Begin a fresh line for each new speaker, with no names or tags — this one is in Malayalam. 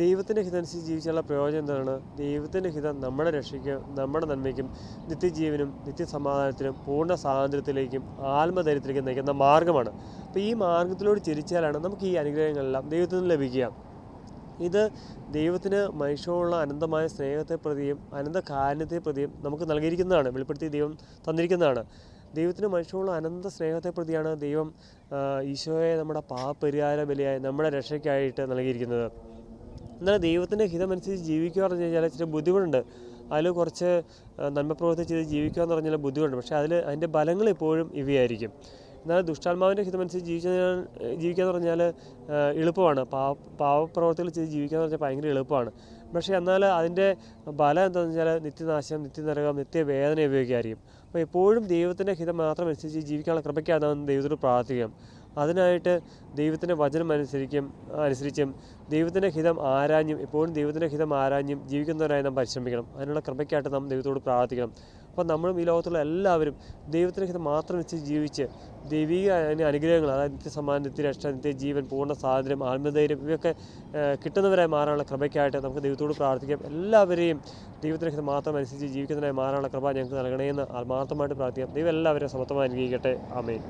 ദൈവത്തിന്റെ ഹിതമനുസരിച്ച് ജീവിച്ചുള്ള പ്രയോജനം എന്താണ്? ദൈവത്തിന്റെ ഹിതം നമ്മുടെ രക്ഷയ്ക്കും നമ്മുടെ നന്മയ്ക്കും നിത്യജീവനും നിത്യസമാധാനത്തിനും പൂർണ സ്വാതന്ത്ര്യത്തിലേക്കും ആത്മധൈര്യത്തിലേക്കും നയിക്കുന്ന മാർഗമാണ് അപ്പോൾ ഈ മാർഗത്തിലൂടെ ചിരിച്ചാലാണ് നമുക്ക് ഈ അനുഗ്രഹങ്ങളെല്ലാം ദൈവത്തിൽ നിന്ന് ലഭിക്കുക. ഇത് ദൈവത്തിന് മനുഷ്യനുള്ള അനന്തമായ സ്നേഹത്തെ പ്രതിയും അനന്ത കാരുണ്യത്തെ പ്രതിയും നമുക്ക് നൽകിയിരിക്കുന്നതാണ് വെളിപ്പെടുത്തി ദൈവം തന്നിരിക്കുന്നതാണ്. ദൈവത്തിന് മനുഷ്യനുള്ള അനന്ത സ്നേഹത്തെ പ്രതിയാണ് ദൈവം ഈശോയെ നമ്മുടെ പാപപരിഹാര ബലിയായി നമ്മുടെ രക്ഷയ്ക്കായിട്ട് നൽകിയിരിക്കുന്നത്. എന്നാൽ ദൈവത്തിന്റെ ഹിതമനുസരിച്ച് ജീവിക്കുക എന്ന് പറഞ്ഞു കഴിഞ്ഞാൽ ഇച്ചിരി ബുദ്ധിമുട്ടുണ്ട്. അതിൽ കുറച്ച് നന്മ പ്രവൃത്തി ചെയ്ത് ജീവിക്കുക എന്ന് പറഞ്ഞാൽ ബുദ്ധിമുട്ടുണ്ട്. പക്ഷേ അതിൽ അതിന്റെ ഫലങ്ങൾ എപ്പോഴും ഇവയായിരിക്കും. എന്നാൽ ദുഷ്ടാത്മാവിന്റെ ഹിതമനുസരിച്ച് ജീവിക്കുന്ന ജീവിക്കുക എന്ന് പറഞ്ഞാൽ എളുപ്പമാണ്. പാവ പാവപ്രവർത്തികൾ ചെയ്ത് ജീവിക്കുക എന്ന് പറഞ്ഞാൽ ഭയങ്കര എളുപ്പമാണ്. പക്ഷേ എന്നാൽ അതിന്റെ ഫലം എന്താണെന്ന് വെച്ചാൽ നിത്യനാശം നിത്യനരകം നിത്യവേദന ഉപയോഗിക്കായിരിക്കും അപ്പോൾ എപ്പോഴും ദൈവത്തിന്റെ ഹിതം മാത്രം അനുസരിച്ച് ജീവിക്കാനുള്ള കൃപയ്ക്കാണ് ദൈവത്തോട് പ്രാർത്ഥിക്കാം. അതിനായിട്ട് ദൈവത്തിന്റെ വചനം അനുസരിക്കും അനുസരിച്ചും ദൈവത്തിന്റെ ഹിതം ആരാഞ്ഞും എപ്പോഴും ദൈവത്തിന്റെ ഹിതം ആരാഞ്ഞും ജീവിക്കുന്നവരായി നാം പരിശ്രമിക്കണം. അതിനുള്ള കൃപയ്ക്കായിട്ട് നാം ദൈവത്തോട് പ്രാർത്ഥിക്കണം. അപ്പോൾ നമ്മളും ഈ ലോകത്തുള്ള എല്ലാവരും ദൈവത്തിന്റെ ഹിതം മാത്രം വെച്ച് ജീവിച്ച് ദൈവിക അനുഗ്രഹങ്ങൾ അതായത് നിത്യസമ്മാനം നിത്യരക്ഷ നിത്യജീവൻ പൂർണ സ്വാതന്ത്ര്യം ആത്മധൈര്യം ഇവയൊക്കെ കിട്ടുന്നവരായി മാറാനുള്ള കൃപയ്ക്കായിട്ട് നമുക്ക് ദൈവത്തോട് പ്രാർത്ഥിക്കാം. എല്ലാവരെയും ദൈവത്തിന്റെ ഹിതം മാത്രം അനുസരിച്ച് ജീവിക്കുന്നതിനായി മാറാനുള്ള കൃപ ഞങ്ങൾക്ക് നൽകണമെന്ന് ആത്മാർത്ഥമായിട്ട് പ്രാർത്ഥിക്കാം. ദൈവം എല്ലാവരെയും സമത്വമായി അനുഗ്രഹിക്കട്ടെ. ആമേൻ.